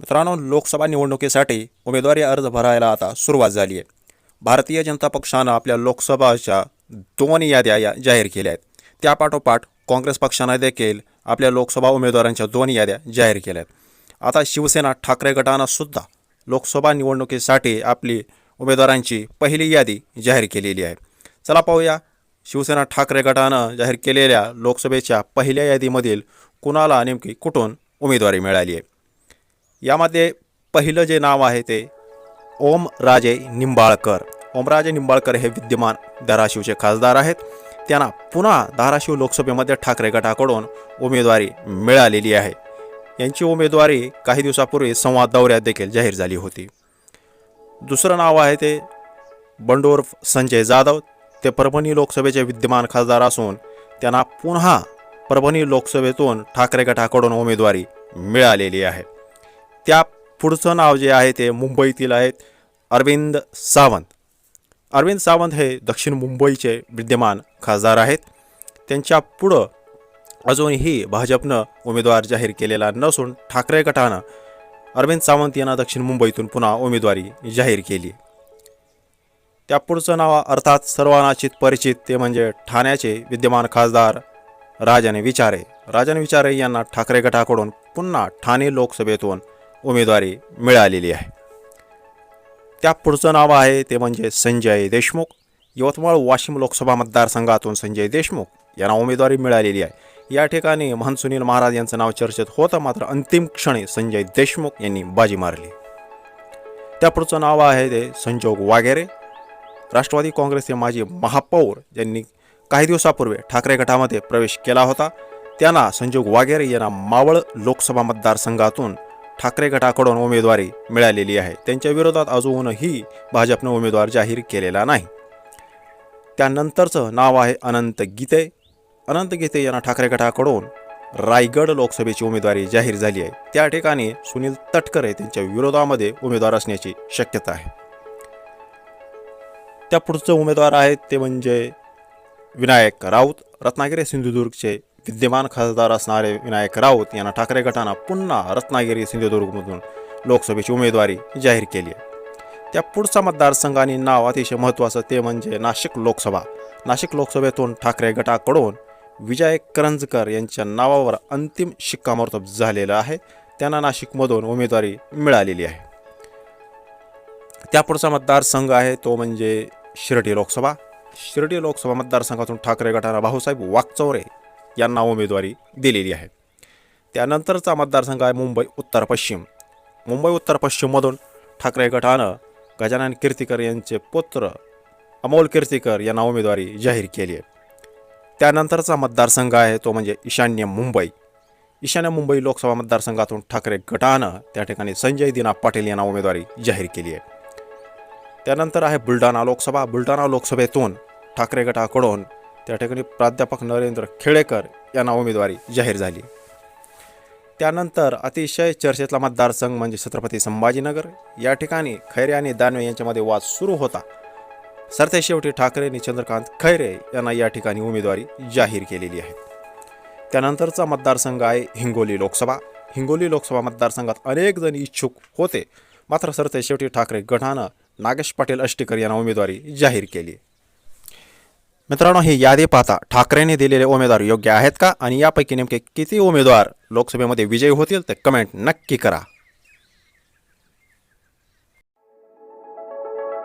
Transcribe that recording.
मित्रांनो लोकसभा निवडणुकीसाठी उमेदवारी अर्ज भरायला आता सुरुवात झाली आहे. भारतीय जनता पक्षानं आपल्या लोकसभाच्या दोन याद्या या जाहीर केल्या आहेत. त्यापाठोपाठ काँग्रेस पक्षानं देखील आपल्या लोकसभा उमेदवारांच्या दोन याद्या जाहीर केल्या आहेत. आता शिवसेना ठाकरे गटानं सुद्धा लोकसभा निवडणुकीसाठी आपली उमेदवारांची पहिली यादी जाहीर केलेली आहे. चला पाहूया शिवसेना ठाकरे गटानं जाहीर केलेल्या लोकसभेच्या पहिल्या यादीमधील कुणाला नेमकी कुठून उमेदवारी मिळाली आहे? यामध्ये पहिलं जे नाव आहे ते ओमराजे निंबाळकर. ओमराजे निंबाळकर हे विद्यमान धाराशिवचे खासदार आहेत. त्यांना पुन्हा धाराशिव लोकसभेमध्ये ठाकरे गटाकडून उमेदवारी मिळालेली आहे. यांची उमेदवारी काही दिवसापूर्वी संवाद दौऱ्यात देखील जाहीर झाली होती. दुसरं नाव आहे ते बंडोर संजय जाधव. ते परभणी लोकसभेचे विद्यमान खासदार असून त्यांना पुन्हा परभणी लोकसभेतून ठाकरे गटाकडून उमेदवारी मिळालेली आहे. त्या पुढचं नाव जे आहे ते मुंबईतील आहेत अरविंद सावंत. अरविंद सावंत हे दक्षिण मुंबईचे विद्यमान खासदार आहेत. त्यांच्या पुढं अजूनही भाजपनं उमेदवार जाहीर केलेला नसून ठाकरे गटानं अरविंद सावंत यांना दक्षिण मुंबईतून पुन्हा उमेदवारी जाहीर केली. त्या पुढचं नाव अर्थात सर्वांनाचित परिचित ते म्हणजे ठाण्याचे विद्यमान खासदार राजन विचारे. राजन विचारे यांना ठाकरे गटाकडून पुन्हा ठाणे लोकसभेतून उमेदवारी मिळालेली आहे. त्या पुढचं नाव आहे ते म्हणजे संजय देशमुख. यवतमाळ वाशिम लोकसभा मतदारसंघातून संजय देशमुख यांना उमेदवारी मिळालेली आहे. या ठिकाणी महन सुनील महाराज यांचं नाव चर्चेत होतं मात्र अंतिम क्षणी संजय देशमुख यांनी बाजी मारली. त्या पुढचं नाव आहे ते संजोग वागेरे राष्ट्रवादी काँग्रेसचे माजी महापौर ज्यांनी काही दिवसापूर्वी ठाकरे गटामध्ये प्रवेश केला होता त्यांना संजोग वागेरे यांना मावळ लोकसभा मतदारसंघातून ठाकरे गटाकडून उमेदवारी मिळालेली आहे. त्यांच्या विरोधात अजूनही भाजपनं उमेदवार जाहीर केलेला नाही. त्यानंतरचं नाव आहे अनंत गीते. अनंत गीते यांना ठाकरे गटाकडून रायगड लोकसभेची उमेदवारी जाहीर झाली आहे. त्या ठिकाणी सुनील तटकरे त्यांच्या विरोधामध्ये उमेदवार असण्याची शक्यता आहे. त्या पुढचं उमेदवार आहेत ते म्हणजे विनायक राऊत रत्नागिरी सिंधुदुर्गचे विद्यमान खासदार असणारे विनायक राऊत यांना ठाकरे गटानं पुन्हा रत्नागिरी सिंधुदुर्गमधून लोकसभेची उमेदवारी जाहीर केली आहे. त्या पुढचा मतदारसंघाने नाव अतिशय महत्त्वाचं ते म्हणजे नाशिक लोकसभा. नाशिक लोकसभेतून ठाकरे गटाकडून विजय करंजकर यांच्या नावावर अंतिम शिक्कामोर्तब झालेलं आहे. त्यांना नाशिकमधून उमेदवारी मिळालेली आहे. त्या पुढचा मतदारसंघ आहे तो म्हणजे शिर्डी लोकसभा. शिर्डी लोकसभा मतदारसंघातून ठाकरे गटाला भाऊसाहेब वाकचौरे यांना उमेदवारी दिलेली आहे. त्यानंतरचा मतदारसंघ आहे मुंबई उत्तर पश्चिम. मुंबई उत्तर पश्चिममधून ठाकरे गटानं गजानन कीर्तिकर यांचे पुत्र अमोल कीर्तिकर यांना उमेदवारी जाहीर केली आहे. त्यानंतरचा मतदारसंघ आहे तो म्हणजे ईशान्य मुंबई. ईशान्य मुंबई लोकसभा मतदारसंघातून ठाकरे गटानं त्या ठिकाणी संजय दिना पाटील यांना उमेदवारी जाहीर केली आहे. त्यानंतर आहे बुलढाणा लोकसभा. बुलढाणा लोकसभेतून ठाकरे गटाकडून त्या ठिकाणी प्राध्यापक नरेंद्र खेडेकर यांना उमेदवारी जाहीर झाली. त्यानंतर अतिशय चर्चेतला मतदारसंघ म्हणजे छत्रपती संभाजीनगर. या ठिकाणी खैरे आणि दानवे यांच्यामध्ये वाद सुरू होता. सरते शेवटी चंद्रकांत खैरे यांना या ठिकाणी उमेदवारी जाहीर केलेली आहे. त्यानंतरचा मतदारसंघ आहे हिंगोली लोकसभा. हिंगोली लोकसभा मतदारसंघात अनेक जण इच्छुक होते. मात्र सरते शेवटी ठाकरे गटानं नागेश पाटील अष्टीकर यांना उमेदवारी जाहीर केली. मित्रांनो ही यादी पाहता ठाकरेंनी दिलेले उमेदवार योग्य आहेत का? आणि यापैकी नेमके किती उमेदवार लोकसभेमध्ये विजयी होतील ते कमेंट नक्की करा.